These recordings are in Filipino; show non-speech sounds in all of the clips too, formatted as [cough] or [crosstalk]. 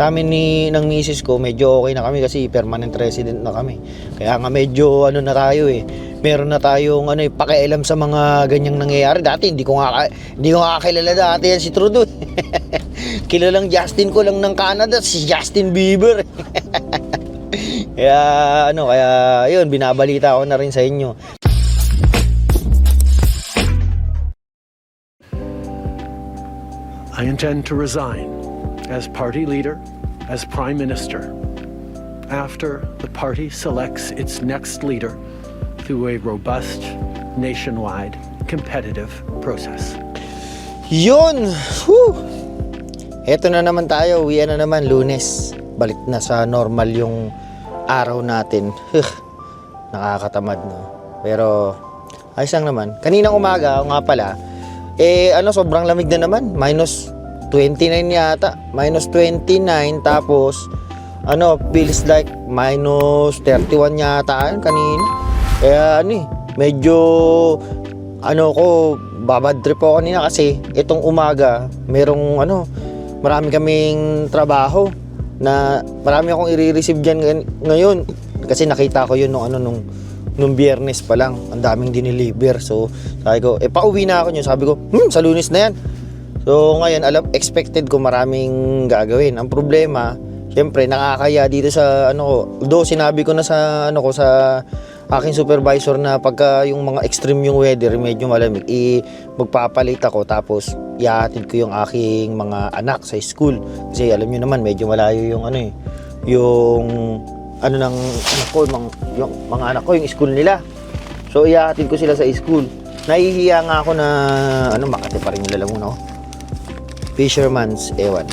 sa amin ni ng misis ko, medyo okay na kami kasi permanent resident na kami. Kaya nga medyo ano na tayo eh. Meron na tayong ano eh, pakialam sa mga ganyang nangyayari. Dati hindi ko nga hindi ko nga kilala dati yan si Trudeau. [laughs] Kilalang Justin ko lang ng Canada, si Justin Bieber. [laughs] kaya ano, kaya yun, binabalita ko na rin sa inyo. I intend to resign as party leader, as prime minister, after the party selects its next leader through a robust, nationwide, competitive process. Yun! Whew! Eto na naman tayo, uwi na naman, lunes. Balik na sa normal yung araw natin. Nakakatamad no. Pero ayos lang naman. Kaninang umaga, nga pala, eh ano, sobrang lamig na naman. Minus 29 yata. Minus 29 tapos ano, feels like minus 31 yata yun kanina. Kaya ano eh, medyo ano ko, babad trip ako kanina kasi itong umaga, merong ano, marami kaming trabaho na marami akong i-receive ngay- ngayon kasi nakita ko yun nung ano nung nung biyernes pa lang ang daming diniliver so sabi ko eh pauwi na ako nyo sabi ko hmm sa lunes na yan so ngayon alam expected ko maraming gagawin. Ang problema syempre nakakaya dito sa ano ko do sinabi ko na sa ano ko sa aking supervisor na pagka yung mga extreme yung weather medyo malamig i magpapalit ako. Tapos ihatid ko yung aking mga anak sa school. Kasi alam niyo naman medyo malayo yung ano eh yung ano ng anak ko yung, yung mga anak ko yung school nila. So ihatid ko sila sa school. Nahihiya nga ako na ano Makati pa rin yung lalamuno fisherman's ewan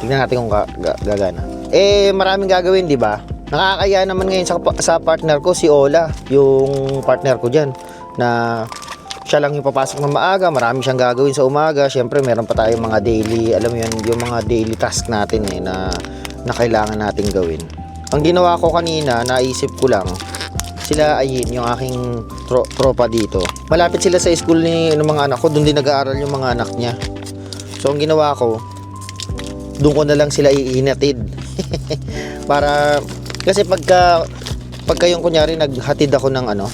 tingnan natin kung ga- ga- gagana eh maraming gagawin di ba nakakaya naman ngayon sa, sa partner ko si Ola yung partner ko dyan na siya lang yung papasok ng maaga, marami siyang gagawin sa umaga. Siyempre, meron pa tayong mga daily, alam mo yun, yung mga daily task natin eh, na, na kailangan natin gawin. Ang ginawa ko kanina, naisip ko lang, sila ayin, yung aking tro- tropa dito. Malapit sila sa school ni ng mga anak ko, doon din nag-aaral yung mga anak niya. So, ang ginawa ko, doon ko na lang sila iinatid. [laughs] Para, kasi pagka, pagka yung kunyari, naghatid ako ng ano,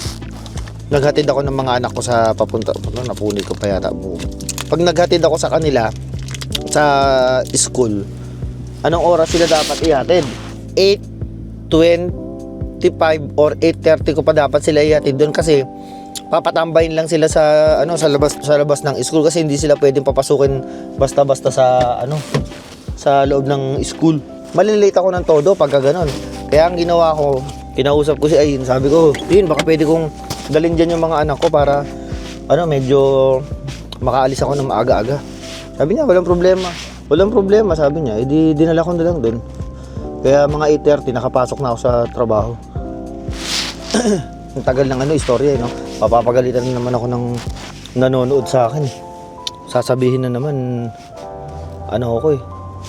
naghatid ako ng mga anak ko sa papunta, ano, napunit ko pa yata. Pag naghatid ako sa kanila, sa school, anong oras sila dapat ihatid? 8.25 or 8.30 ko pa dapat sila ihatid doon kasi papatambayin lang sila sa ano sa labas sa labas ng school kasi hindi sila pwedeng papasukin basta-basta sa ano sa loob ng school. Malilate ako ng todo pagka ganun. Kaya ang ginawa ko, kinausap ko si Ayin, sabi ko, yun, baka pwede kong dalhin dyan yung mga anak ko para, ano, medyo makaalis ako ng maaga-aga. Sabi niya, walang problema. Walang problema, sabi niya. Edi, dinala ko na lang doon. Kaya mga 8.30, nakapasok na ako sa trabaho. [clears throat] Ang tagal ng ano, istorya, eh, no? Papapagalitan na naman ako ng nanonood sa akin. Sasabihin na naman, ano ako eh,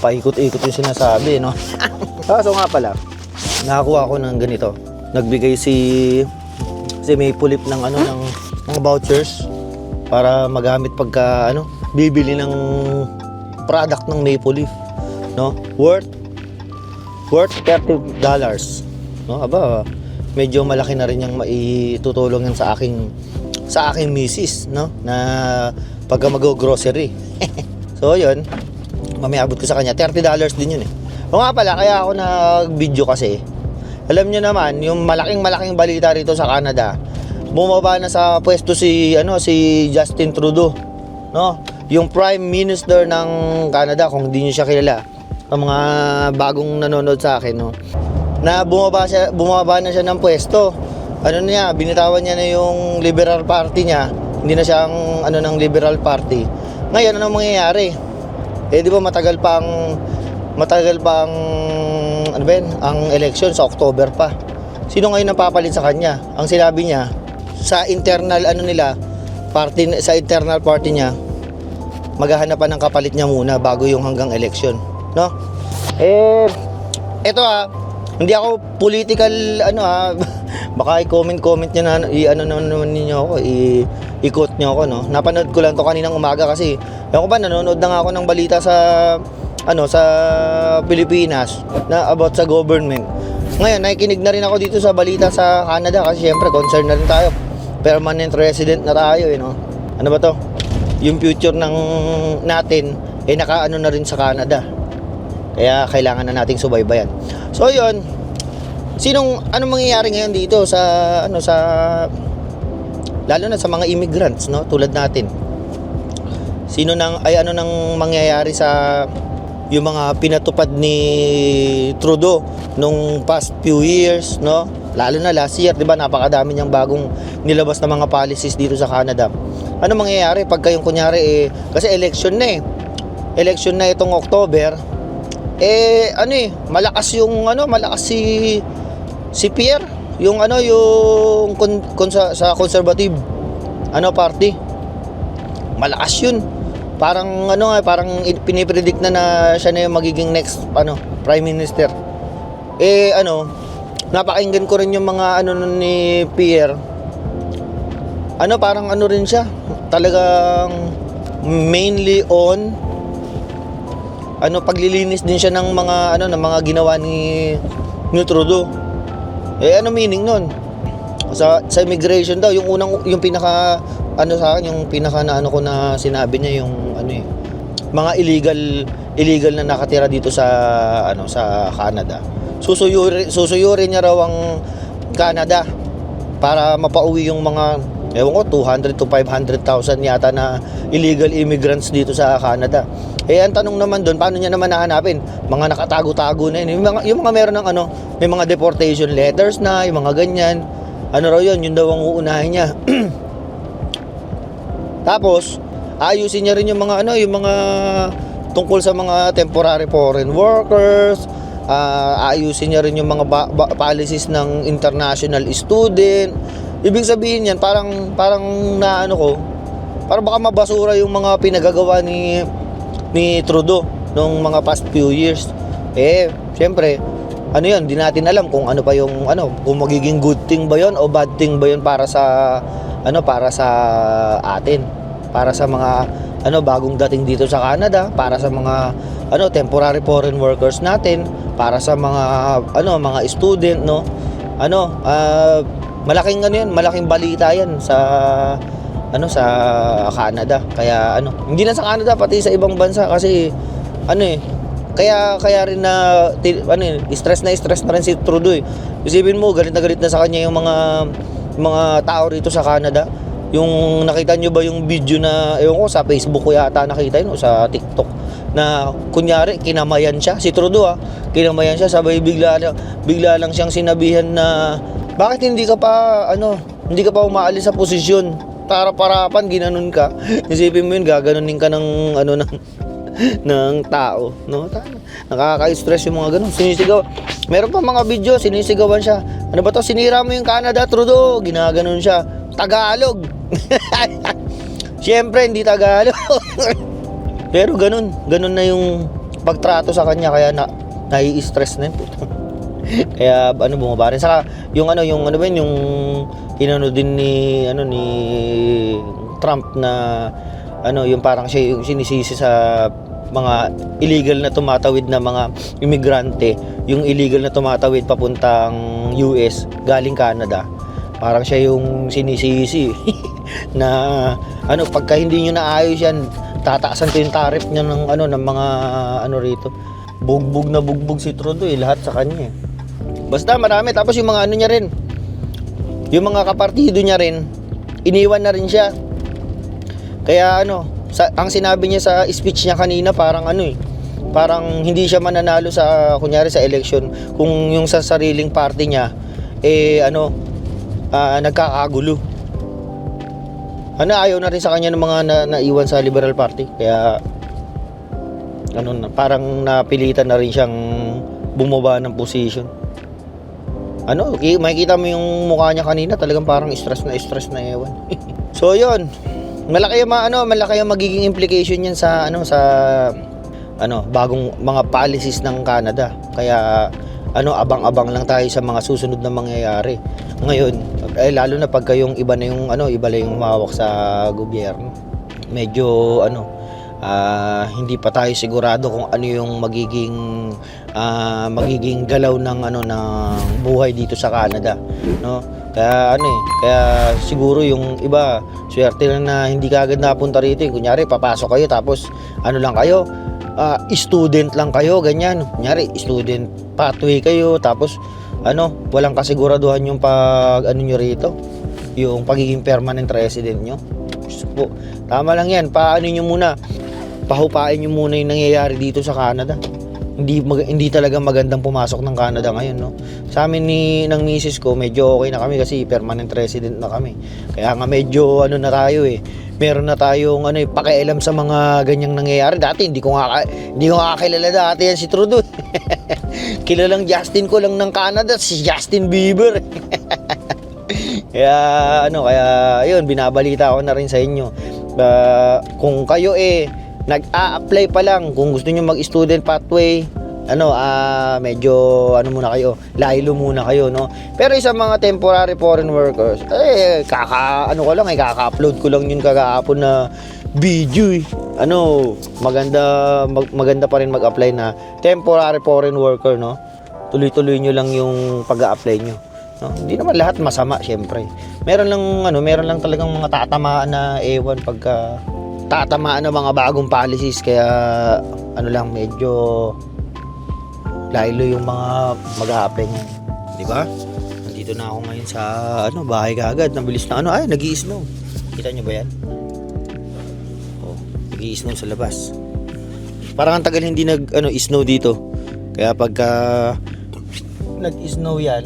paikot-ikot yung sinasabi, no? [laughs] Kaso nga pala, nakakuha ako ng ganito. Nagbigay si si may pulip ng ano ng mga vouchers para magamit pagka ano bibili ng product ng Maple Leaf no worth worth 30 dollars no aba medyo malaki na rin yung maitutulong yan sa aking sa aking misis no na pagka mag-grocery [laughs] so yun mamaya abot ko sa kanya 30 dollars din yun eh o nga pala kaya ako nag-video kasi alam niyo naman, yung malaking malaking balita rito sa Canada, bumaba na sa pwesto si ano si Justin Trudeau, no? Yung Prime Minister ng Canada kung hindi niyo siya kilala. Ang mga bagong nanonood sa akin, no. Na bumaba siya bumaba na siya ng pwesto. Ano niya, binitawan niya na yung Liberal Party niya. Hindi na siya ang ano ng Liberal Party. Ngayon ano mangyayari? Eh di ba matagal pang matagal pang ano ba yun, ang election sa October pa. Sino ngayon ang papalit sa kanya? Ang sinabi niya, sa internal ano nila, party, sa internal party niya, maghahanap pa ng kapalit niya muna bago yung hanggang election. No? Eh, eto ah, hindi ako political, ano ah, [laughs] baka i-comment-comment niyo na, i-ano naman ninyo ako, i- i-quote niyo ako, no? Napanood ko lang to kaninang umaga kasi, ewan ko ba, nanonood na ako ng balita sa ano sa Pilipinas na about sa government. Ngayon, nakikinig na rin ako dito sa balita sa Canada kasi syempre concerned na rin tayo. Permanent resident na tayo, eh, no? Ano ba to? Yung future ng natin, eh nakaano na rin sa Canada. Kaya kailangan na nating subaybayan. So, yun. Sinong, anong mangyayari ngayon dito sa, ano, sa, lalo na sa mga immigrants, no? Tulad natin. Sino nang, ay ano nang mangyayari sa yung mga pinatupad ni Trudeau nung past few years, no? Lalo na last year, 'di ba? Napakadami niyang bagong nilabas na mga policies dito sa Canada. Ano mangyayari pag kayong kunyari eh kasi election na eh. Election na itong October. Eh ano eh, malakas yung ano, malakas si si Pierre, yung ano yung kon, kon- sa, sa conservative ano party. Malakas yun. Parang ano nga parang pinipredict na na siya na yung magiging next ano prime minister. Eh ano napakinggan ko rin yung mga ano ni Pierre. Ano parang ano rin siya. Talagang mainly on ano paglilinis din siya ng mga ano ng mga ginawa ni ni Trudeau eh ano meaning nun sa sa immigration daw yung unang yung pinaka ano sa akin yung pinaka na ano ko na sinabi niya yung ano eh mga illegal illegal na nakatira dito sa ano sa Canada. Susuyuri susuyurin niya raw ang Canada para mapauwi yung mga ewan ko 200 to 500,000 yata na illegal immigrants dito sa Canada. Eh ang tanong naman doon, paano niya naman nahanapin? Mga nakatago-tago na yun. Yung mga, yung mga meron ng ano, may mga deportation letters na, yung mga ganyan. Ano raw yun, yun daw ang uunahin niya. [clears throat] Tapos, ayusin niya rin yung mga ano, yung mga tungkol sa mga temporary foreign workers, ah, ayusin niya rin yung mga ba- ba- policies ng international student. Ibig sabihin yan, parang parang na ano ko, parang baka mabasura yung mga pinagagawa ni ni Trudeau nung mga past few years. Eh, syempre, ano yun, di natin alam kung ano pa yung ano, kung magiging good thing ba yun o bad thing ba yun para sa ano para sa atin para sa mga ano bagong dating dito sa Canada para sa mga ano temporary foreign workers natin para sa mga ano mga student no ano ah, malaking ano yan malaking balita yan sa ano sa Canada kaya ano hindi na sa Canada pati sa ibang bansa kasi ano eh kaya kaya rin na ano eh, stress na stress na rin si Trudeau eh. Isipin mo galit na galit na sa kanya yung mga mga tao rito sa Canada. Yung nakita nyo ba yung video na ewan ko sa Facebook ko yata nakita yun o sa TikTok na kunyari kinamayan siya si Trudeau ah kinamayan siya sabay bigla bigla lang siyang sinabihan na bakit hindi ka pa ano hindi ka pa umaalis sa posisyon? Para parapan ginanon ka. [laughs] Isipin mo yun gaganunin ka ng ano ng [laughs] ng tao no? Nakaka-stress yung mga ganun. Sinisigaw meron pa mga video sinisigawan siya. Ano ba to? Sinira mo yung Canada Trudeau. Ginaganon siya. Tagalog. [laughs] Siyempre hindi Tagalog. Pero ganun ganun na yung pagtrato sa kanya kaya na nai-stress na yun kaya ano bumaba rin saka yung ano yung ano ba yun yung inano din ni ano ni Trump na ano yung parang siya yung sinisisi sa mga illegal na tumatawid na mga imigrante, yung illegal na tumatawid papuntang US galing Canada. Parang siya yung sinisisi [laughs] na ano pagka hindi niyo naayos yan, tataasan ko yung tariff niya ng ano ng mga ano rito. Bugbog na bugbog si Trudeau eh, lahat sa kanya. eh. Basta marami tapos yung mga ano niya rin. Yung mga kapartido niya rin, iniwan na rin siya. Kaya ano, sa, ang sinabi niya sa speech niya kanina parang ano eh, parang hindi siya mananalo sa kunyari sa election kung yung sa sariling party niya eh ano ah, nagkakagulo. Ano ayaw na rin sa kanya ng mga na, naiwan sa Liberal Party kaya ano parang napilitan na rin siyang bumaba ng position. Ano, ki- makikita mo yung mukha niya kanina, talagang parang stress na stress na ewan. [laughs] so, yun. Malaki yung ano, malaki yung magiging implication niyan sa ano sa ano, bagong mga policies ng Canada. Kaya ano, abang-abang lang tayo sa mga susunod na mangyayari. Ngayon, eh, lalo na pagka yung iba na yung ano, iba na yung humawak sa gobyerno. Medyo ano, ah, hindi pa tayo sigurado kung ano yung magiging ah, magiging galaw ng ano ng buhay dito sa Canada, no? Kaya ano eh, kaya siguro yung iba, swerte lang na hindi kaagad napunta rito. eh. Kunyari, papasok kayo tapos ano lang kayo, ah, student lang kayo, ganyan. Kunyari, student pathway kayo, tapos ano, walang kasiguraduhan yung pag ano nyo rito, yung pagiging permanent resident nyo. Po, tama lang yan, paano nyo muna, pahupain nyo muna yung nangyayari dito sa Canada. Hindi mag- hindi talaga magandang pumasok ng Canada ngayon, no. Sa amin ni ng misis ko, medyo okay na kami kasi permanent resident na kami. Kaya nga medyo ano na tayo eh. Meron na tayong ano eh, pakialam sa mga ganyang nangyayari. Dati hindi ko nga hindi ko nga kilala dati yan si Trudeau. [laughs] Kilalang Justin ko lang ng Canada, si Justin Bieber. [laughs] kaya ano, kaya yun, binabalita ko na rin sa inyo. Ah, kung kayo eh nag-a-apply pa lang. Kung gusto niyo mag-student pathway ano ah medyo ano muna kayo laylo muna kayo no? Pero sa mga temporary foreign workers eh kaka ano ko lang eh kaka-upload ko lang yun kagahapon na video eh. ano maganda mag- maganda pa rin mag-apply na temporary foreign worker no? Tuloy-tuloy nyo lang yung pag-a-apply nyo no? Hindi naman lahat masama syempre. Meron lang ano meron lang talagang mga tatamaan na ewan pagka tatamaan ng mga bagong policies kaya ano lang medyo laylo yung mga mag-a-apply niya. Di ba? Nandito na ako ngayon sa ano, bahay kaagad. Nabilis na ano, ay, nag snow Kita niyo ba yan? Oh, nag snow sa labas. Parang ang tagal hindi nag ano, snow dito. Kaya pagka nag-snow yan,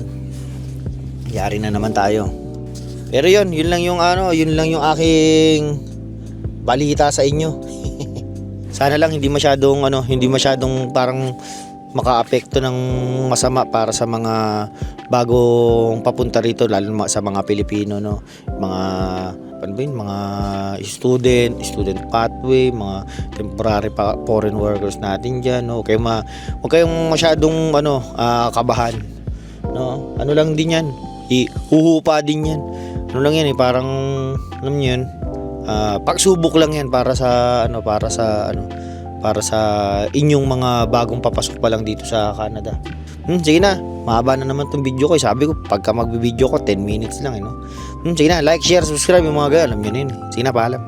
yari na naman tayo. Pero yun, yun lang yung ano, yun lang yung aking balita sa inyo. [laughs] Sana lang hindi masyadong ano, hindi masyadong parang makaapekto ng masama para sa mga bagong papunta rito lalo na sa mga Pilipino no? Mga ano ba yun, mga student student pathway mga temporary pa, foreign workers natin diyan no? Kaya ma huwag kayong masyadong ano ah, kabahan no? Ano lang din yan? Ihuhupa din yan. Ano lang yan eh parang alam niyo yun ah, pagsubok lang yan para sa ano para sa ano para sa inyong mga bagong papasok pa lang dito sa Canada. Hmm, sige na, mahaba na naman tong video ko. eh. Sabi ko, pagka magbibideo ko, 10 minutes lang, eh, no? Hmm, sige na, like, share, subscribe yung mga ganyan. Alam nyo na yun. Sige na, paalam.